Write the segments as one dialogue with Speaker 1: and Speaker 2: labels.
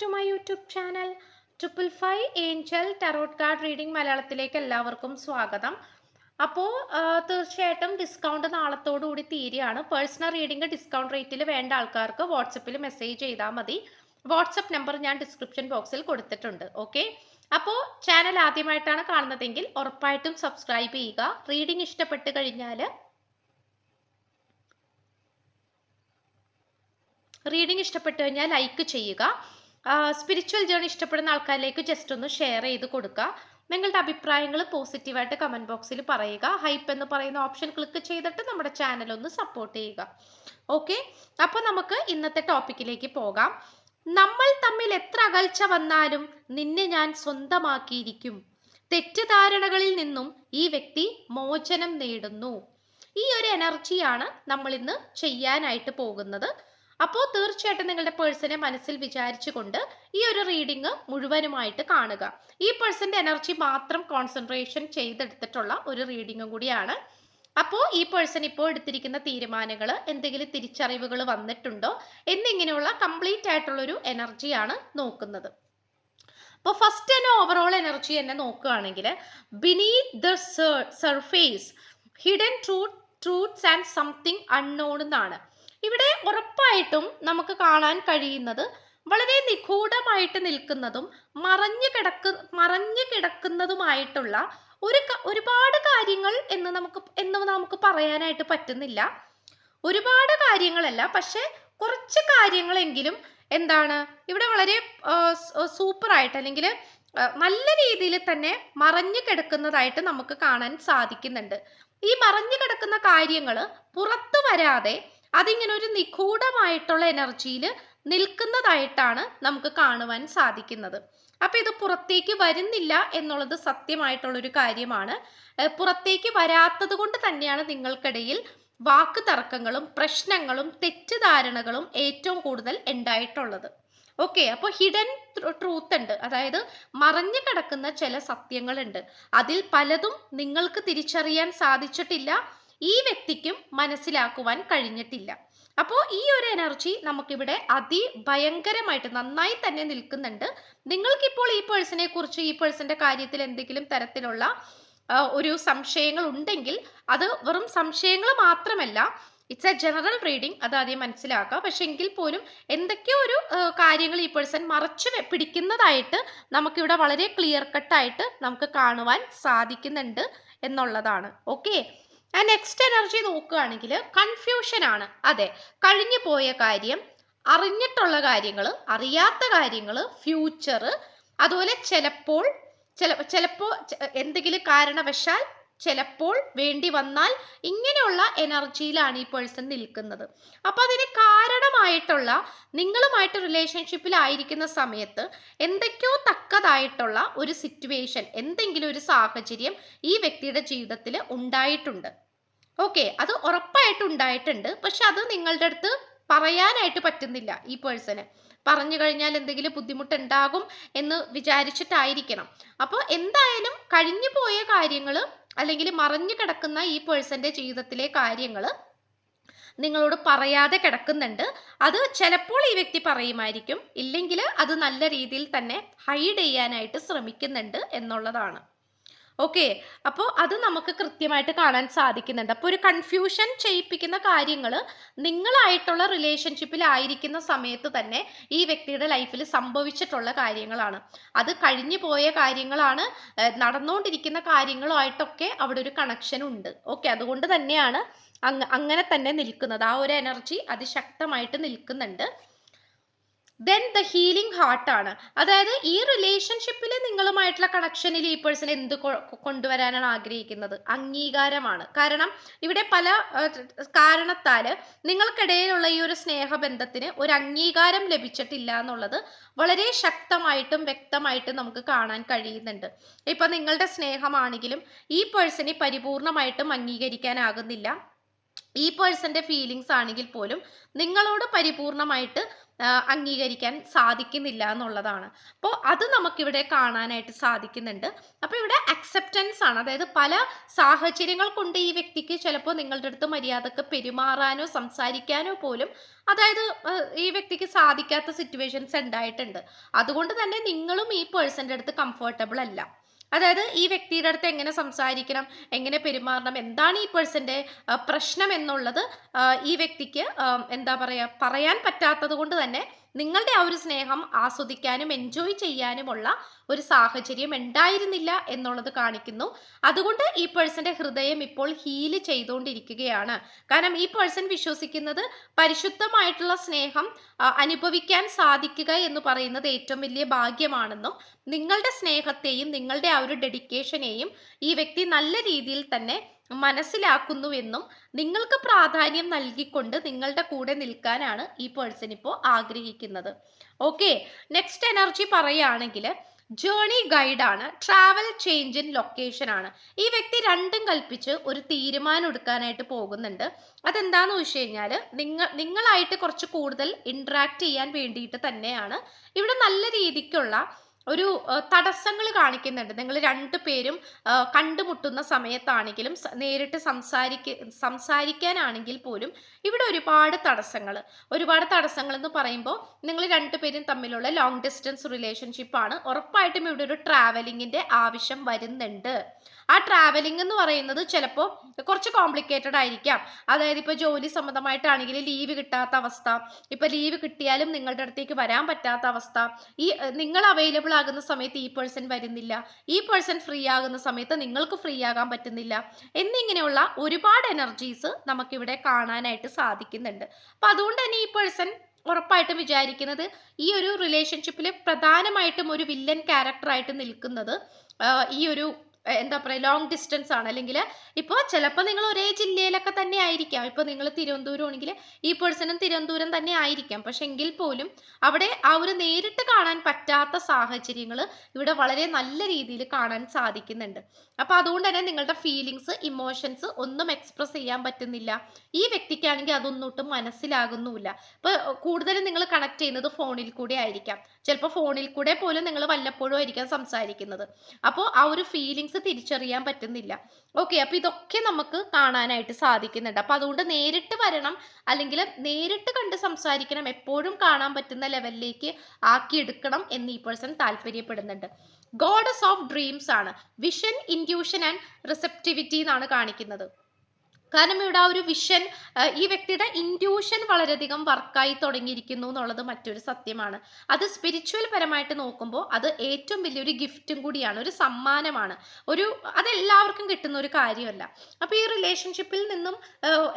Speaker 1: to my YouTube channel triple five angel tarot card reading മലയാളത്തിലേക്ക് എല്ലാവർക്കും സ്വാഗതം അപ്പോൾ തീർച്ചയായിട്ടും ഡിസ്കൗണ്ട് നാളത്തോടുകൂടി തീരെയാണ് പേഴ്സണൽ റീഡിംഗ് ഡിസ്കൗണ്ട് റേറ്റിൽ വേണ്ട ആൾക്കാർക്ക് വാട്സപ്പിൽ മെസ്സേജ് ചെയ്താൽ മതി വാട്സപ്പ് നമ്പർ ഞാൻ ഡിസ്ക്രിപ്ഷൻ ബോക്സിൽ കൊടുത്തിട്ടുണ്ട് ഓക്കെ അപ്പോൾ ചാനൽ ആദ്യമായിട്ടാണ് കാണുന്നതെങ്കിൽ ഉറപ്പായിട്ടും സബ്സ്ക്രൈബ് ചെയ്യുക റീഡിംഗ് ഇഷ്ടപ്പെട്ട് കഴിഞ്ഞാൽ റീഡിംഗ് ഇഷ്ടപ്പെട്ടു കഴിഞ്ഞാൽ ലൈക്ക് ചെയ്യുക സ്പിരിച്വൽ ജേണി ഇഷ്ടപ്പെടുന്ന ആൾക്കാരിലേക്ക് ജസ്റ്റ് ഒന്ന് ഷെയർ ചെയ്ത് കൊടുക്കുക നിങ്ങളുടെ അഭിപ്രായങ്ങൾ പോസിറ്റീവായിട്ട് കമൻറ്റ് ബോക്സിൽ പറയുക ഹൈപ്പ് എന്ന് പറയുന്ന ഓപ്ഷൻ ക്ലിക്ക് ചെയ്തിട്ട് നമ്മുടെ ചാനൽ ഒന്ന് സപ്പോർട്ട് ചെയ്യുക ഓക്കെ അപ്പോൾ നമുക്ക് ഇന്നത്തെ ടോപ്പിക്കിലേക്ക് പോകാം നമ്മൾ തമ്മിൽ എത്ര അകൽച്ച വന്നാലും നിന്നെ ഞാൻ സ്വന്തമാക്കിയിരിക്കും തെറ്റിദ്ധാരണകളിൽ നിന്നും ഈ വ്യക്തി മോചനം നേടുന്നു ഈ ഒരു എനർജിയാണ് നമ്മൾ ഇന്ന് ചെയ്യാനായിട്ട് പോകുന്നത് അപ്പോൾ തീർച്ചയായിട്ടും നിങ്ങളുടെ പേഴ്സണെ മനസ്സിൽ വിചാരിച്ചുകൊണ്ട് ഈ ഒരു റീഡിങ് മുഴുവനുമായിട്ട് കാണുക ഈ പേഴ്സന്റെ എനർജി മാത്രം കോൺസെൻട്രേഷൻ ചെയ്തെടുത്തിട്ടുള്ള ഒരു റീഡിങ്ങും കൂടിയാണ് അപ്പോൾ ഈ പേഴ്സൺ ഇപ്പോൾ എടുത്തിരിക്കുന്ന തീരുമാനങ്ങൾ എന്തെങ്കിലും തിരിച്ചറിവുകൾ വന്നിട്ടുണ്ടോ എന്നിങ്ങനെയുള്ള കംപ്ലീറ്റ് ആയിട്ടുള്ളൊരു എനർജിയാണ് നോക്കുന്നത് അപ്പോൾ ഫസ്റ്റ് തന്നെ ഓവറോൾ എനർജി എന്നെ നോക്കുകയാണെങ്കിൽ beneath the surface hidden truth truths and something unknown എന്നാണ് ഇവിടെ ഉറപ്പായിട്ടും നമുക്ക് കാണാൻ കഴിയുന്നത് വളരെ നിഗൂഢമായിട്ട് നിൽക്കുന്നതും മറഞ്ഞു കിടക്ക മറഞ്ഞു കിടക്കുന്നതുമായിട്ടുള്ള ഒരു ഒരുപാട് കാര്യങ്ങൾ എന്ന് നമുക്ക് എന്ന് നമുക്ക് പറയാനായിട്ട് പറ്റുന്നില്ല ഒരുപാട് കാര്യങ്ങളല്ല പക്ഷെ കുറച്ച് കാര്യങ്ങളെങ്കിലും എന്താണ് ഇവിടെ വളരെ സൂപ്പറായിട്ട് അല്ലെങ്കിൽ നല്ല രീതിയിൽ തന്നെ മറഞ്ഞു കിടക്കുന്നതായിട്ട് നമുക്ക് കാണാൻ സാധിക്കുന്നുണ്ട് ഈ മറഞ്ഞു കിടക്കുന്ന കാര്യങ്ങൾ പുറത്തു വരാതെ അതിങ്ങനെ ഒരു നിഗൂഢമായിട്ടുള്ള എനർജിയിൽ നിൽക്കുന്നതായിട്ടാണ് നമുക്ക് കാണുവാൻ സാധിക്കുന്നത് അപ്പൊ ഇത് പുറത്തേക്ക് വരുന്നില്ല എന്നുള്ളത് സത്യമായിട്ടുള്ളൊരു കാര്യമാണ് പുറത്തേക്ക് വരാത്തത് കൊണ്ട് തന്നെയാണ് നിങ്ങൾക്കിടയിൽ വാക്ക് തർക്കങ്ങളും പ്രശ്നങ്ങളും തെറ്റിദ്ധാരണകളും ഏറ്റവും കൂടുതൽ ഉണ്ടായിട്ടുള്ളത് ഓക്കെ അപ്പോൾ ഹിഡൻ ട്രൂത്ത് ഉണ്ട് അതായത് മറഞ്ഞു കിടക്കുന്ന ചില സത്യങ്ങളുണ്ട് അതിൽ പലതും നിങ്ങൾക്ക് തിരിച്ചറിയാൻ സാധിച്ചിട്ടില്ല ഈ വ്യക്തിക്കും മനസ്സിലാക്കുവാൻ കഴിഞ്ഞിട്ടില്ല അപ്പോൾ ഈ ഒരു എനർജി നമുക്കിവിടെ അതിഭയങ്കരമായിട്ട് നന്നായി തന്നെ നിൽക്കുന്നുണ്ട് നിങ്ങൾക്കിപ്പോൾ ഈ പേഴ്സണെ കുറിച്ച് ഈ പേഴ്സന്റെ കാര്യത്തിൽ എന്തെങ്കിലും തരത്തിലുള്ള ഒരു സംശയങ്ങൾ ഉണ്ടെങ്കിൽ അത് വെറും സംശയങ്ങൾ മാത്രമല്ല ഇറ്റ്സ് എ ജനറൽ റീഡിംഗ് അത് ആദ്യം മനസ്സിലാക്കുക പക്ഷെ എങ്കിൽ പോലും എന്തൊക്കെയോ ഒരു കാര്യങ്ങൾ ഈ പേഴ്സൺ മറച്ച് പിടിക്കുന്നതായിട്ട് നമുക്കിവിടെ വളരെ ക്ലിയർ കട്ടായിട്ട് നമുക്ക് കാണുവാൻ സാധിക്കുന്നുണ്ട് എന്നുള്ളതാണ് ഓക്കെ ആ നെക്സ്റ്റ് എനർജി നോക്കുകയാണെങ്കിൽ കൺഫ്യൂഷൻ ആണ് അതെ കഴിഞ്ഞു പോയ കാര്യം അറിഞ്ഞിട്ടുള്ള കാര്യങ്ങൾ അറിയാത്ത കാര്യങ്ങൾ ഫ്യൂച്ചർ അതുപോലെ ചിലപ്പോൾ ചില ചിലപ്പോൾ എന്തെങ്കിലും കാരണവശാൽ ചിലപ്പോൾ വേണ്ടി വന്നാൽ ഇങ്ങനെയുള്ള എനർജിയിലാണ് ഈ പേഴ്സൺ നിൽക്കുന്നത് അപ്പൊ അതിന് കാരണമായിട്ടുള്ള നിങ്ങളുമായിട്ട് റിലേഷൻഷിപ്പിലായിരിക്കുന്ന സമയത്ത് എന്തൊക്കെയോ തക്കതായിട്ടുള്ള ഒരു സിറ്റുവേഷൻ എന്തെങ്കിലും ഒരു സാഹചര്യം ഈ വ്യക്തിയുടെ ജീവിതത്തിൽ ഉണ്ടായിട്ടുണ്ട് ഓക്കെ അത് ഉറപ്പായിട്ട് ഉണ്ടായിട്ടുണ്ട് പക്ഷെ അത് നിങ്ങളുടെ അടുത്ത് പറയാനായിട്ട് പറ്റുന്നില്ല ഈ പേഴ്സണ് പറഞ്ഞു കഴിഞ്ഞാൽ എന്തെങ്കിലും ബുദ്ധിമുട്ടുണ്ടാകും എന്ന് വിചാരിച്ചിട്ടായിരിക്കണം അപ്പോൾ എന്തായാലും കഴിഞ്ഞു പോയ കാര്യങ്ങൾ അല്ലെങ്കിൽ മറഞ്ഞു കിടക്കുന്ന ഈ പേഴ്സന്റെ ജീവിതത്തിലെ കാര്യങ്ങൾ നിങ്ങളോട് പറയാതെ കിടക്കുന്നുണ്ട് അത് ചിലപ്പോൾ ഈ വ്യക്തി പറയുമായിരിക്കും ഇല്ലെങ്കിൽ അത് നല്ല രീതിയിൽ തന്നെ ഹൈഡ് ചെയ്യാനായിട്ട് ശ്രമിക്കുന്നുണ്ട് എന്നുള്ളതാണ് ഓക്കെ അപ്പോൾ അത് നമുക്ക് കൃത്യമായിട്ട് കാണാൻ സാധിക്കുന്നുണ്ട് അപ്പോൾ ഒരു കൺഫ്യൂഷൻ ചെയ്യിപ്പിക്കുന്ന കാര്യങ്ങൾ നിങ്ങളായിട്ടുള്ള ആയിരിക്കുന്ന സമയത്ത് തന്നെ ഈ വ്യക്തിയുടെ ലൈഫിൽ സംഭവിച്ചിട്ടുള്ള കാര്യങ്ങളാണ് അത് കഴിഞ്ഞു പോയ കാര്യങ്ങളാണ് നടന്നുകൊണ്ടിരിക്കുന്ന കാര്യങ്ങളുമായിട്ടൊക്കെ അവിടെ ഒരു കണക്ഷൻ ഉണ്ട് ഓക്കെ അതുകൊണ്ട് തന്നെയാണ് അങ്ങനെ തന്നെ നിൽക്കുന്നത് ആ ഒരു എനർജി അതിശക്തമായിട്ട് നിൽക്കുന്നുണ്ട് ദെൻ ദ ഹീലിംഗ് ഹാർട്ടാണ് അതായത് ഈ റിലേഷൻഷിപ്പിൽ നിങ്ങളുമായിട്ടുള്ള കണക്ഷനിൽ ഈ പേഴ്സൺ എന്ത് കൊണ്ടുവരാനാണ് ആഗ്രഹിക്കുന്നത് അംഗീകാരമാണ് കാരണം ഇവിടെ പല കാരണത്താൽ നിങ്ങൾക്കിടയിലുള്ള ഈ ഒരു സ്നേഹബന്ധത്തിന് ഒരു അംഗീകാരം ലഭിച്ചിട്ടില്ല എന്നുള്ളത് വളരെ ശക്തമായിട്ടും വ്യക്തമായിട്ടും നമുക്ക് കാണാൻ കഴിയുന്നുണ്ട് ഇപ്പം നിങ്ങളുടെ സ്നേഹമാണെങ്കിലും ഈ പേഴ്സണെ പരിപൂർണമായിട്ടും അംഗീകരിക്കാനാകുന്നില്ല ഈ പേഴ്സന്റെ ഫീലിങ്സ് ആണെങ്കിൽ പോലും നിങ്ങളോട് പരിപൂർണമായിട്ട് അംഗീകരിക്കാൻ സാധിക്കുന്നില്ല എന്നുള്ളതാണ് അപ്പോൾ അത് നമുക്കിവിടെ കാണാനായിട്ട് സാധിക്കുന്നുണ്ട് അപ്പോൾ ഇവിടെ അക്സെപ്റ്റൻസ് ആണ് അതായത് പല സാഹചര്യങ്ങൾ കൊണ്ട് ഈ വ്യക്തിക്ക് ചിലപ്പോൾ നിങ്ങളുടെ അടുത്ത് മര്യാദക്ക് പെരുമാറാനോ സംസാരിക്കാനോ പോലും അതായത് ഈ വ്യക്തിക്ക് സാധിക്കാത്ത സിറ്റുവേഷൻസ് ഉണ്ടായിട്ടുണ്ട് അതുകൊണ്ട് തന്നെ നിങ്ങളും ഈ പേഴ്സൻ്റെ അടുത്ത് കംഫർട്ടബിൾ അല്ല അതായത് ഈ വ്യക്തിയുടെ അടുത്ത് എങ്ങനെ സംസാരിക്കണം എങ്ങനെ പെരുമാറണം എന്താണ് ഈ പേഴ്സന്റെ പ്രശ്നം എന്നുള്ളത് ഈ വ്യക്തിക്ക് എന്താ പറയാ പറയാൻ പറ്റാത്തത് കൊണ്ട് തന്നെ നിങ്ങളുടെ ആ ഒരു സ്നേഹം ആസ്വദിക്കാനും എൻജോയ് ചെയ്യാനുമുള്ള ഒരു സാഹചര്യം ഉണ്ടായിരുന്നില്ല എന്നുള്ളത് കാണിക്കുന്നു അതുകൊണ്ട് ഈ പേഴ്സന്റെ ഹൃദയം ഇപ്പോൾ ഹീല് ചെയ്തുകൊണ്ടിരിക്കുകയാണ് കാരണം ഈ പേഴ്സൺ വിശ്വസിക്കുന്നത് പരിശുദ്ധമായിട്ടുള്ള സ്നേഹം അനുഭവിക്കാൻ സാധിക്കുക എന്ന് പറയുന്നത് ഏറ്റവും വലിയ ഭാഗ്യമാണെന്നും നിങ്ങളുടെ സ്നേഹത്തെയും നിങ്ങളുടെ ആ ഒരു ഡെഡിക്കേഷനെയും ഈ വ്യക്തി നല്ല രീതിയിൽ തന്നെ മനസ്സിലാക്കുന്നുവെന്നും നിങ്ങൾക്ക് പ്രാധാന്യം നൽകിക്കൊണ്ട് നിങ്ങളുടെ കൂടെ നിൽക്കാനാണ് ഈ പേഴ്സൺ ഇപ്പോൾ ആഗ്രഹിക്കുന്നത് ഓക്കെ നെക്സ്റ്റ് എനർജി പറയുകയാണെങ്കിൽ ജേണി ഗൈഡ് ആണ് ട്രാവൽ ചേഞ്ച് ഇൻ ലൊക്കേഷൻ ആണ് ഈ വ്യക്തി രണ്ടും കൽപ്പിച്ച് ഒരു തീരുമാനം എടുക്കാനായിട്ട് പോകുന്നുണ്ട് അതെന്താന്ന് വെച്ച് കഴിഞ്ഞാൽ നിങ്ങൾ നിങ്ങളായിട്ട് കുറച്ച് കൂടുതൽ ഇൻട്രാക്ട് ചെയ്യാൻ വേണ്ടിയിട്ട് തന്നെയാണ് ഇവിടെ നല്ല രീതിക്കുള്ള ഒരു തടസ്സങ്ങൾ കാണിക്കുന്നുണ്ട് നിങ്ങൾ രണ്ടു പേരും കണ്ടുമുട്ടുന്ന സമയത്താണെങ്കിലും നേരിട്ട് സംസാരിക്ക സംസാരിക്കാനാണെങ്കിൽ പോലും ഇവിടെ ഒരുപാട് തടസ്സങ്ങൾ ഒരുപാട് തടസ്സങ്ങൾ എന്ന് പറയുമ്പോൾ നിങ്ങൾ രണ്ടു പേരും തമ്മിലുള്ള ലോങ് ഡിസ്റ്റൻസ് റിലേഷൻഷിപ്പ് ആണ് ഉറപ്പായിട്ടും ഇവിടെ ഒരു ട്രാവലിങ്ങിൻ്റെ ആവശ്യം വരുന്നുണ്ട് ആ ട്രാവലിംഗ് എന്ന് പറയുന്നത് ചിലപ്പോൾ കുറച്ച് കോംപ്ലിക്കേറ്റഡ് ആയിരിക്കാം അതായത് ഇപ്പോൾ ജോലി സംബന്ധമായിട്ടാണെങ്കിൽ ലീവ് കിട്ടാത്ത അവസ്ഥ ഇപ്പോൾ ലീവ് കിട്ടിയാലും നിങ്ങളുടെ അടുത്തേക്ക് വരാൻ പറ്റാത്ത അവസ്ഥ ഈ നിങ്ങൾ അവൈലബിൾ ആകുന്ന സമയത്ത് ഈ പേഴ്സൺ വരുന്നില്ല ഈ പേഴ്സൺ ഫ്രീ ആകുന്ന സമയത്ത് നിങ്ങൾക്ക് ഫ്രീ ആകാൻ പറ്റുന്നില്ല എന്നിങ്ങനെയുള്ള ഒരുപാട് എനർജീസ് നമുക്കിവിടെ കാണാനായിട്ട് സാധിക്കുന്നുണ്ട് അപ്പം അതുകൊണ്ട് തന്നെ ഈ പേഴ്സൺ ഉറപ്പായിട്ടും വിചാരിക്കുന്നത് ഈ ഒരു റിലേഷൻഷിപ്പിൽ പ്രധാനമായിട്ടും ഒരു വില്ലൻ ക്യാരക്ടറായിട്ട് നിൽക്കുന്നത് ഈ ഒരു എന്താ പറയുക ലോങ് ഡിസ്റ്റൻസ് ആണ് അല്ലെങ്കിൽ ഇപ്പോൾ ചിലപ്പോൾ നിങ്ങൾ ഒരേ ജില്ലയിലൊക്കെ തന്നെ ആയിരിക്കാം ഇപ്പോൾ നിങ്ങൾ തിരുവനന്തപുരം ആണെങ്കിൽ ഈ പേഴ്സണും തിരുവനന്തപുരം തന്നെ ആയിരിക്കാം പക്ഷെ എങ്കിൽ പോലും അവിടെ ആ ഒരു നേരിട്ട് കാണാൻ പറ്റാത്ത സാഹചര്യങ്ങൾ ഇവിടെ വളരെ നല്ല രീതിയിൽ കാണാൻ സാധിക്കുന്നുണ്ട് അപ്പോൾ അതുകൊണ്ട് തന്നെ നിങ്ങളുടെ ഫീലിങ്സ് ഇമോഷൻസ് ഒന്നും എക്സ്പ്രസ് ചെയ്യാൻ പറ്റുന്നില്ല ഈ വ്യക്തിക്കാണെങ്കിൽ അതൊന്നൊട്ടും മനസ്സിലാകുന്നുമില്ല ഇപ്പോൾ കൂടുതലും നിങ്ങൾ കണക്ട് ചെയ്യുന്നത് ഫോണിൽ കൂടെ ആയിരിക്കാം ചിലപ്പോൾ ഫോണിൽ കൂടെ പോലും നിങ്ങൾ വല്ലപ്പോഴും ആയിരിക്കാം സംസാരിക്കുന്നത് അപ്പോൾ ആ ഒരു ഫീലിങ്സ് തിരിച്ചറിയാൻ പറ്റുന്നില്ല ഓക്കെ അപ്പോൾ ഇതൊക്കെ നമുക്ക് കാണാനായിട്ട് സാധിക്കുന്നുണ്ട് അപ്പോൾ അതുകൊണ്ട് നേരിട്ട് വരണം അല്ലെങ്കിൽ നേരിട്ട് കണ്ട് സംസാരിക്കണം എപ്പോഴും കാണാൻ പറ്റുന്ന ലെവലിലേക്ക് ആക്കിയെടുക്കണം എന്ന് ഈ പേഴ്സൺ താല്പര്യപ്പെടുന്നുണ്ട് ഗോഡസ് ഓഫ് ഡ്രീംസ് ആണ് വിഷൻ ഇൻഡ്യൂഷൻ ആൻഡ് റിസെപ്റ്റിവിറ്റി എന്നാണ് കാണിക്കുന്നത് കാരണം ഇവിടെ ആ ഒരു വിഷൻ ഈ വ്യക്തിയുടെ ഇൻഡ്യൂഷൻ വളരെയധികം വർക്കായി തുടങ്ങിയിരിക്കുന്നു എന്നുള്ളത് മറ്റൊരു സത്യമാണ് അത് സ്പിരിച്വൽ പരമായിട്ട് നോക്കുമ്പോൾ അത് ഏറ്റവും വലിയൊരു ഗിഫ്റ്റും കൂടിയാണ് ഒരു സമ്മാനമാണ് ഒരു അതെല്ലാവർക്കും കിട്ടുന്ന ഒരു കാര്യമല്ല അപ്പോൾ ഈ റിലേഷൻഷിപ്പിൽ നിന്നും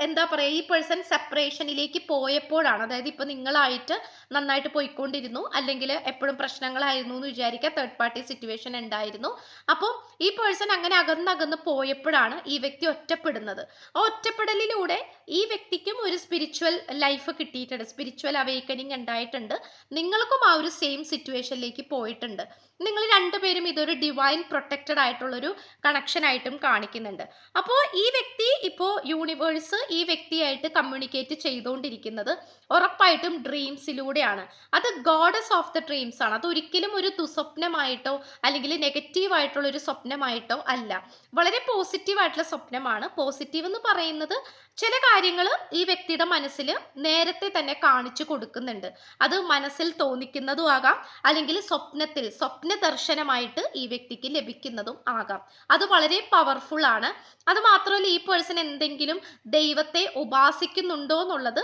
Speaker 1: എന്താ പറയുക ഈ പേഴ്സൺ സെപ്പറേഷനിലേക്ക് പോയപ്പോഴാണ് അതായത് ഇപ്പോൾ നിങ്ങളായിട്ട് നന്നായിട്ട് പോയിക്കൊണ്ടിരുന്നു അല്ലെങ്കിൽ എപ്പോഴും പ്രശ്നങ്ങളായിരുന്നു എന്ന് വിചാരിക്കുക തേർഡ് പാർട്ടി സിറ്റുവേഷൻ ഉണ്ടായിരുന്നു അപ്പോൾ ഈ പേഴ്സൺ അങ്ങനെ അകന്നകന്ന് പോയപ്പോഴാണ് ഈ വ്യക്തി ഒറ്റപ്പെടുന്നത് ഒറ്റപ്പെടലിലൂടെ ഈ വ്യക്തിക്കും ഒരു സ്പിരിച്വൽ ലൈഫ് കിട്ടിയിട്ടുണ്ട് സ്പിരിച്വൽ അവേക്കനിങ് ഉണ്ടായിട്ടുണ്ട് നിങ്ങൾക്കും ആ ഒരു സെയിം സിറ്റുവേഷനിലേക്ക് പോയിട്ടുണ്ട് നിങ്ങൾ രണ്ടുപേരും ഇതൊരു ഡിവൈൻ പ്രൊട്ടക്റ്റഡ് ആയിട്ടുള്ളൊരു കണക്ഷൻ ആയിട്ടും കാണിക്കുന്നുണ്ട് അപ്പോൾ ഈ വ്യക്തി ഇപ്പോൾ യൂണിവേഴ്സ് ഈ വ്യക്തിയായിട്ട് കമ്മ്യൂണിക്കേറ്റ് ചെയ്തുകൊണ്ടിരിക്കുന്നത് ഉറപ്പായിട്ടും ഡ്രീംസിലൂടെയാണ് അത് ഗോഡസ് ഓഫ് ദ ഡ്രീംസ് ആണ് അത് ഒരിക്കലും ഒരു ദുസ്വപ്നമായിട്ടോ അല്ലെങ്കിൽ നെഗറ്റീവ് ആയിട്ടുള്ള ഒരു സ്വപ്നമായിട്ടോ അല്ല വളരെ പോസിറ്റീവ് ആയിട്ടുള്ള സ്വപ്നമാണ് പോസിറ്റീവ് എന്ന് പറയുന്നത് ചില കാര്യങ്ങൾ ഈ വ്യക്തിയുടെ മനസ്സിൽ നേരത്തെ തന്നെ കാണിച്ചു കൊടുക്കുന്നുണ്ട് അത് മനസ്സിൽ തോന്നിക്കുന്നതും ആകാം അല്ലെങ്കിൽ സ്വപ്നത്തിൽ സ്വപ്ന ദർശനമായിട്ട് ഈ വ്യക്തിക്ക് ലഭിക്കുന്നതും ആകാം അത് വളരെ പവർഫുൾ ആണ് അത് മാത്രമല്ല ഈ പേഴ്സൺ എന്തെങ്കിലും ദൈവത്തെ ഉപാസിക്കുന്നുണ്ടോ എന്നുള്ളത്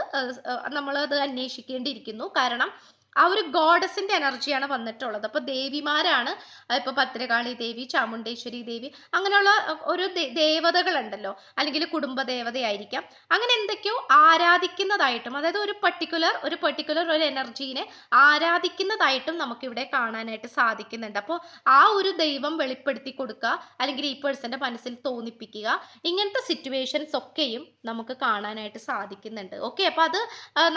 Speaker 1: നമ്മൾ അത് അന്വേഷിക്കേണ്ടിയിരിക്കുന്നു കാരണം ആ ഒരു ഗോഡസിന്റെ എനർജിയാണ് വന്നിട്ടുള്ളത് അപ്പോൾ ദേവിമാരാണ് ഇപ്പൊ ഭദ്രകാളി ദേവി ചാമുണ്ടേശ്വരി ദേവി അങ്ങനെയുള്ള ഒരു ദേവതകളുണ്ടല്ലോ അല്ലെങ്കിൽ കുടുംബ ദേവതയായിരിക്കാം അങ്ങനെ എന്തൊക്കെയോ ആരാധിക്കുന്നതായിട്ടും അതായത് ഒരു പർട്ടിക്കുലർ ഒരു പർട്ടിക്കുലർ ഒരു എനർജീനെ ആരാധിക്കുന്നതായിട്ടും നമുക്കിവിടെ കാണാനായിട്ട് സാധിക്കുന്നുണ്ട് അപ്പോൾ ആ ഒരു ദൈവം വെളിപ്പെടുത്തി കൊടുക്കുക അല്ലെങ്കിൽ ഈ പേഴ്സന്റെ മനസ്സിൽ തോന്നിപ്പിക്കുക ഇങ്ങനത്തെ സിറ്റുവേഷൻസ് ഒക്കെയും നമുക്ക് കാണാനായിട്ട് സാധിക്കുന്നുണ്ട് ഓക്കെ അപ്പോൾ അത്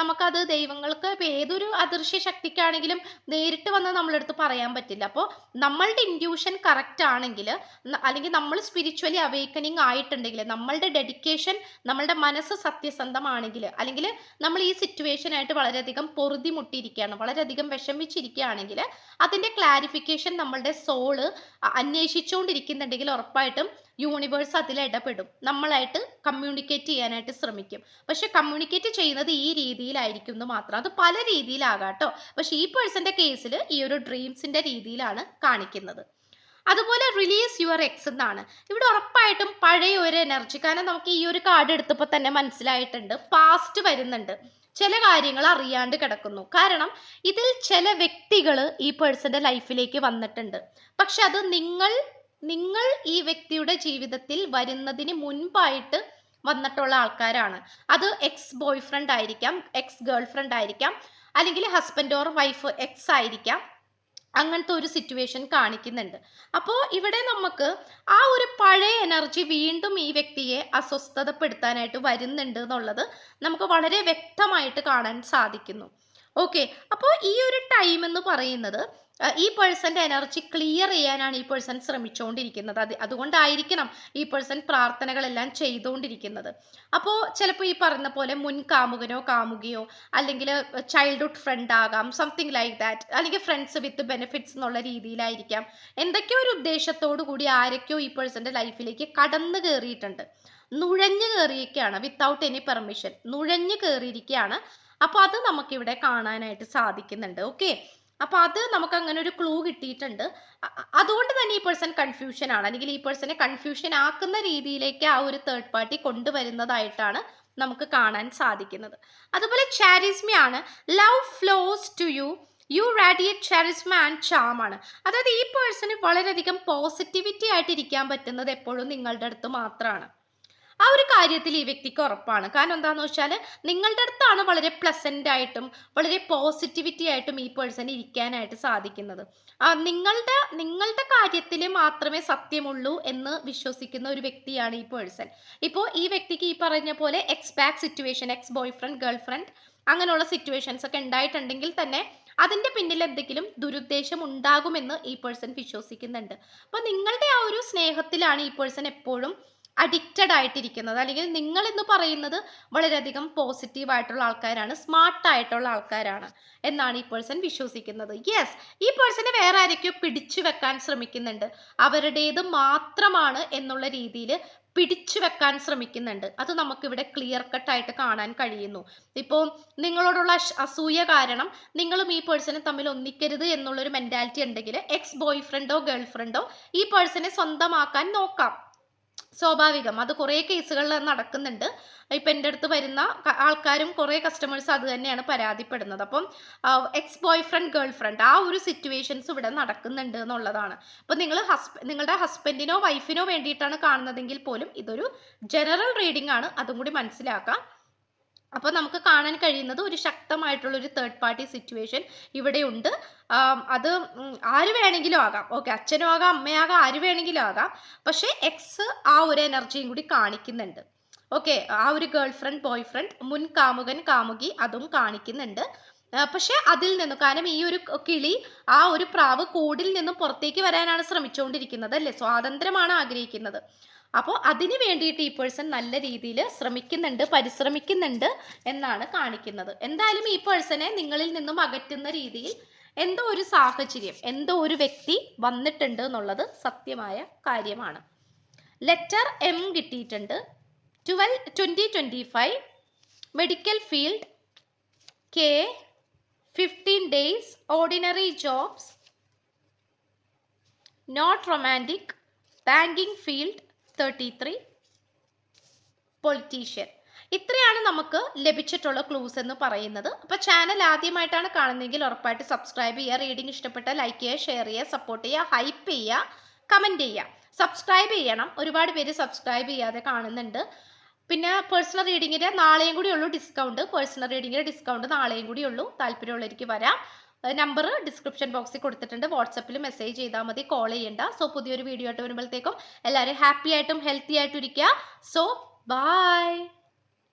Speaker 1: നമുക്കത് ദൈവങ്ങൾക്ക് ഏതൊരു അദൃശ്യ ശക്തിക്കാണെങ്കിലും നേരിട്ട് വന്ന് നമ്മളെടുത്ത് പറയാൻ പറ്റില്ല അപ്പോൾ നമ്മളുടെ ഇൻഡ്യൂഷൻ കറക്റ്റ് ആണെങ്കിൽ അല്ലെങ്കിൽ നമ്മൾ സ്പിരിച്വലി അവേക്കനിങ് ആയിട്ടുണ്ടെങ്കിൽ നമ്മളുടെ ഡെഡിക്കേഷൻ നമ്മളുടെ മനസ്സ് സത്യസന്ധമാണെങ്കിൽ അല്ലെങ്കിൽ നമ്മൾ ഈ സിറ്റുവേഷനായിട്ട് വളരെയധികം പൊറുതി മുട്ടിയിരിക്കുകയാണ് വളരെയധികം വിഷമിച്ചിരിക്കുകയാണെങ്കിൽ അതിൻ്റെ ക്ലാരിഫിക്കേഷൻ നമ്മളുടെ സോള് അന്വേഷിച്ചുകൊണ്ടിരിക്കുന്നുണ്ടെങ്കിൽ ഉറപ്പായിട്ടും യൂണിവേഴ്സ് അതിൽ ഇടപെടും നമ്മളായിട്ട് കമ്മ്യൂണിക്കേറ്റ് ചെയ്യാനായിട്ട് ശ്രമിക്കും പക്ഷെ കമ്മ്യൂണിക്കേറ്റ് ചെയ്യുന്നത് ഈ രീതിയിലായിരിക്കും എന്ന് മാത്രം അത് പല രീതിയിലാകാട്ടോ പക്ഷെ ഈ പേഴ്സന്റെ കേസിൽ ഈ ഒരു ഡ്രീംസിന്റെ രീതിയിലാണ് കാണിക്കുന്നത് അതുപോലെ റിലീസ് യുവർ എക്സ് എന്നാണ് ഇവിടെ ഉറപ്പായിട്ടും പഴയ ഒരു എനർജി കാരണം നമുക്ക് ഈ ഒരു കാർഡ് എടുത്തപ്പോൾ തന്നെ മനസ്സിലായിട്ടുണ്ട് പാസ്റ്റ് വരുന്നുണ്ട് ചില കാര്യങ്ങൾ അറിയാണ്ട് കിടക്കുന്നു കാരണം ഇതിൽ ചില വ്യക്തികൾ ഈ പേഴ്സന്റെ ലൈഫിലേക്ക് വന്നിട്ടുണ്ട് പക്ഷെ അത് നിങ്ങൾ നിങ്ങൾ ഈ വ്യക്തിയുടെ ജീവിതത്തിൽ വരുന്നതിന് മുൻപായിട്ട് വന്നിട്ടുള്ള ആൾക്കാരാണ് അത് എക്സ് ബോയ് ഫ്രണ്ട് ആയിരിക്കാം എക്സ് ഗേൾ ഫ്രണ്ട് ആയിരിക്കാം അല്ലെങ്കിൽ ഹസ്ബൻഡ് ഓർ വൈഫ് എക്സ് ആയിരിക്കാം അങ്ങനത്തെ ഒരു സിറ്റുവേഷൻ കാണിക്കുന്നുണ്ട് അപ്പോൾ ഇവിടെ നമുക്ക് ആ ഒരു പഴയ എനർജി വീണ്ടും ഈ വ്യക്തിയെ അസ്വസ്ഥതപ്പെടുത്താനായിട്ട് വരുന്നുണ്ട് എന്നുള്ളത് നമുക്ക് വളരെ വ്യക്തമായിട്ട് കാണാൻ സാധിക്കുന്നു ഓക്കെ അപ്പോൾ ഈ ഒരു ടൈം എന്ന് പറയുന്നത് ഈ പേഴ്സൻ്റെ എനർജി ക്ലിയർ ചെയ്യാനാണ് ഈ പേഴ്സൺ ശ്രമിച്ചുകൊണ്ടിരിക്കുന്നത് അത് അതുകൊണ്ടായിരിക്കണം ഈ പേഴ്സൺ പ്രാർത്ഥനകളെല്ലാം ചെയ്തുകൊണ്ടിരിക്കുന്നത് അപ്പോൾ ചിലപ്പോൾ ഈ പറഞ്ഞ പോലെ മുൻ കാമുകനോ കാമുകിയോ അല്ലെങ്കിൽ ചൈൽഡ്ഹുഡ് ഫ്രണ്ട് ആകാം സംതിങ് ലൈക്ക് ദാറ്റ് അല്ലെങ്കിൽ ഫ്രണ്ട്സ് വിത്ത് ബെനിഫിറ്റ്സ് എന്നുള്ള രീതിയിലായിരിക്കാം എന്തൊക്കെയോ ഒരു ഉദ്ദേശത്തോടു കൂടി ആരൊക്കെയോ ഈ പേഴ്സൻ്റെ ലൈഫിലേക്ക് കടന്നു കയറിയിട്ടുണ്ട് നുഴഞ്ഞു കയറിയൊക്കെയാണ് വിത്തൗട്ട് എനി പെർമിഷൻ നുഴഞ്ഞു കയറിയിരിക്കുകയാണ് അപ്പോൾ അത് നമുക്കിവിടെ കാണാനായിട്ട് സാധിക്കുന്നുണ്ട് ഓക്കെ അപ്പോൾ അത് നമുക്ക് അങ്ങനെ ഒരു ക്ലൂ കിട്ടിയിട്ടുണ്ട് അതുകൊണ്ട് തന്നെ ഈ പേഴ്സൺ കൺഫ്യൂഷൻ ആണ് അല്ലെങ്കിൽ ഈ പേഴ്സണെ കൺഫ്യൂഷൻ ആക്കുന്ന രീതിയിലേക്ക് ആ ഒരു തേർഡ് പാർട്ടി കൊണ്ടുവരുന്നതായിട്ടാണ് നമുക്ക് കാണാൻ സാധിക്കുന്നത് അതുപോലെ ചാരിസ്മി ആണ് love flows to you you radiate charisma and charm ആണ് അതായത് ഈ പേഴ്സണ് വളരെയധികം പോസിറ്റിവിറ്റി ആയിട്ട് പറ്റുന്നത് എപ്പോഴും നിങ്ങളുടെ അടുത്ത് മാത്രമാണ് ആ ഒരു കാര്യത്തിൽ ഈ വ്യക്തിക്ക് ഉറപ്പാണ് കാരണം എന്താണെന്ന് വെച്ചാൽ നിങ്ങളുടെ അടുത്താണ് വളരെ പ്ലസൻ്റ് ആയിട്ടും വളരെ പോസിറ്റിവിറ്റി ആയിട്ടും ഈ പേഴ്സൺ ഇരിക്കാനായിട്ട് സാധിക്കുന്നത് നിങ്ങളുടെ നിങ്ങളുടെ കാര്യത്തിൽ മാത്രമേ സത്യമുള്ളൂ എന്ന് വിശ്വസിക്കുന്ന ഒരു വ്യക്തിയാണ് ഈ പേഴ്സൺ ഇപ്പോൾ ഈ വ്യക്തിക്ക് ഈ പറഞ്ഞ പോലെ ex back situation ex boyfriend girlfriend അങ്ങനെയുള്ള സിറ്റുവേഷൻസ് ഒക്കെ ഉണ്ടായിട്ടുണ്ടെങ്കിൽ തന്നെ അതിന്റെ പിന്നിൽ എന്തെങ്കിലും ദുരുദ്ദേശം ഉണ്ടാകുമെന്ന് ഈ പേഴ്സൺ വിശ്വസിക്കുന്നുണ്ട് അപ്പോൾ നിങ്ങളുടെ ആ ഒരു സ്നേഹത്തിലാണ് ഈ പേഴ്സൺ എപ്പോഴും അഡിക്റ്റഡ് ആയിട്ടിരിക്കുന്നത് അല്ലെങ്കിൽ നിങ്ങൾ എന്ന് പറയുന്നത് വളരെയധികം പോസിറ്റീവ് ആയിട്ടുള്ള ആൾക്കാരാണ് സ്മാർട്ട് ആയിട്ടുള്ള ആൾക്കാരാണ് എന്നാണ് ഈ പേഴ്സൺ വിശ്വസിക്കുന്നത് യെസ് ഈ പേഴ്സണെ വേറെ ആരൊക്കെയോ പിടിച്ചു വെക്കാൻ ശ്രമിക്കുന്നുണ്ട് അവരുടേത് മാത്രമാണ് എന്നുള്ള രീതിയിൽ പിടിച്ചു വെക്കാൻ ശ്രമിക്കുന്നുണ്ട് അത് നമുക്കിവിടെ ക്ലിയർ കട്ടായിട്ട് കാണാൻ കഴിയുന്നു ഇപ്പോൾ നിങ്ങളോടുള്ള അസൂയ കാരണം നിങ്ങളും ഈ പേഴ്സണും തമ്മിൽ ഒന്നിക്കരുത് എന്നുള്ളൊരു മെൻറ്റാലിറ്റി ഉണ്ടെങ്കിൽ എക്സ് ബോയ് ഫ്രണ്ടോ ഗേൾ ഫ്രണ്ടോ ഈ പേഴ്സണെ സ്വന്തമാക്കാൻ നോക്കാം സ്വാഭാവികം അത് കുറേ കേസുകളിൽ നടക്കുന്നുണ്ട് ഇപ്പം എൻ്റെ അടുത്ത് വരുന്ന ആൾക്കാരും കുറേ കസ്റ്റമേഴ്സ് അത് തന്നെയാണ് പരാതിപ്പെടുന്നത് അപ്പം ex boyfriend girlfriend ആ ഒരു സിറ്റുവേഷൻസ് ഇവിടെ നടക്കുന്നുണ്ട് എന്നുള്ളതാണ് അപ്പം നിങ്ങൾ ഹസ്ബ നിങ്ങളുടെ ഹസ്ബൻഡിനോ വൈഫിനോ വേണ്ടിയിട്ടാണ് കാണുന്നതെങ്കിൽ പോലും ഇതൊരു ജനറൽ റീഡിംഗ് ആണ് അതും കൂടി മനസ്സിലാക്കാം അപ്പോൾ നമുക്ക് കാണാൻ കഴിയുന്നത് ഒരു ശക്തമായിട്ടുള്ള ഒരു തേർഡ് പാർട്ടി സിറ്റുവേഷൻ ഇവിടെയുണ്ട് അത് ആര് വേണമെങ്കിലും ആകാം ഓക്കെ അച്ഛനും ആകാം അമ്മയാകാം ആര് വേണമെങ്കിലും ആകാം പക്ഷേ എക്സ് ആ ഒരു എനർജിയും കൂടി കാണിക്കുന്നുണ്ട് ഓക്കെ ആ ഒരു ഗേൾ ഫ്രണ്ട് ബോയ് ഫ്രണ്ട് മുൻ കാമുകൻ കാമുകി അതും കാണിക്കുന്നുണ്ട് പക്ഷെ അതിൽ നിന്നും കാരണം ഈ ഒരു കിളി ആ ഒരു പ്രാവ് കൂടിൽ നിന്നും പുറത്തേക്ക് വരാനാണ് ശ്രമിച്ചുകൊണ്ടിരിക്കുന്നത് അല്ലേ സ്വാതന്ത്ര്യമാണ് ആഗ്രഹിക്കുന്നത് അപ്പോൾ അതിന് വേണ്ടിയിട്ട് ഈ പേഴ്സൺ നല്ല രീതിയിൽ ശ്രമിക്കുന്നുണ്ട് പരിശ്രമിക്കുന്നുണ്ട് എന്നാണ് കാണിക്കുന്നത് എന്തായാലും ഈ പേഴ്സണെ നിങ്ങളിൽ നിന്നും അകറ്റുന്ന രീതിയിൽ എന്തോ ഒരു സാഹചര്യം എന്തോ ഒരു വ്യക്തി വന്നിട്ടുണ്ട് എന്നുള്ളത് സത്യമായ കാര്യമാണ് ലെറ്റർ എം കിട്ടിയിട്ടുണ്ട് twelve twenty twenty five medical field K fifteen days ordinary jobs not romantic banking field thirty three politician ഇത്രയാണ് നമുക്ക് ലഭിച്ചിട്ടുള്ള ക്ലൂസ് എന്ന് പറയുന്നത് അപ്പോൾ ചാനൽ ആദ്യമായിട്ടാണ് കാണുന്നതെങ്കിൽ ഉറപ്പായിട്ട് സബ്സ്ക്രൈബ് ചെയ്യുക റീഡിംഗ് ഇഷ്ടപ്പെട്ട ലൈക്ക് ചെയ്യുക ഷെയർ ചെയ്യുക സപ്പോർട്ട് ചെയ്യുക ഹൈപ്പ് ചെയ്യുക കമൻറ്റ് ചെയ്യുക സബ്സ്ക്രൈബ് ചെയ്യണം ഒരുപാട് പേര് സബ്സ്ക്രൈബ് ചെയ്യാതെ കാണുന്നുണ്ട് പിന്നെ പേഴ്സണൽ റീഡിങ്ങിൻ്റെ നാളെയും കൂടി ഉള്ളൂ ഡിസ്കൗണ്ട് പേഴ്സണൽ റീഡിങ്ങിൻ്റെ ഡിസ്കൗണ്ട് നാളെയും കൂടി ഉള്ളൂ താല്പര്യമുള്ളവർക്ക് വരാം നമ്പർ ഡിസ്ക്രിപ്ഷൻ ബോക്സിൽ കൊടുത്തിട്ടുണ്ട് വാട്സപ്പിൽ മെസ്സേജ് ചെയ്താൽ മതി കോൾ ചെയ്യണ്ട സോ പുതിയൊരു വീഡിയോ ആയിട്ട് വരുമ്പോഴത്തേക്കും എല്ലാവരും ഹാപ്പി ആയിട്ടും ഹെൽത്തി ആയിട്ടും ഇരിക്കുക സോ ബായ്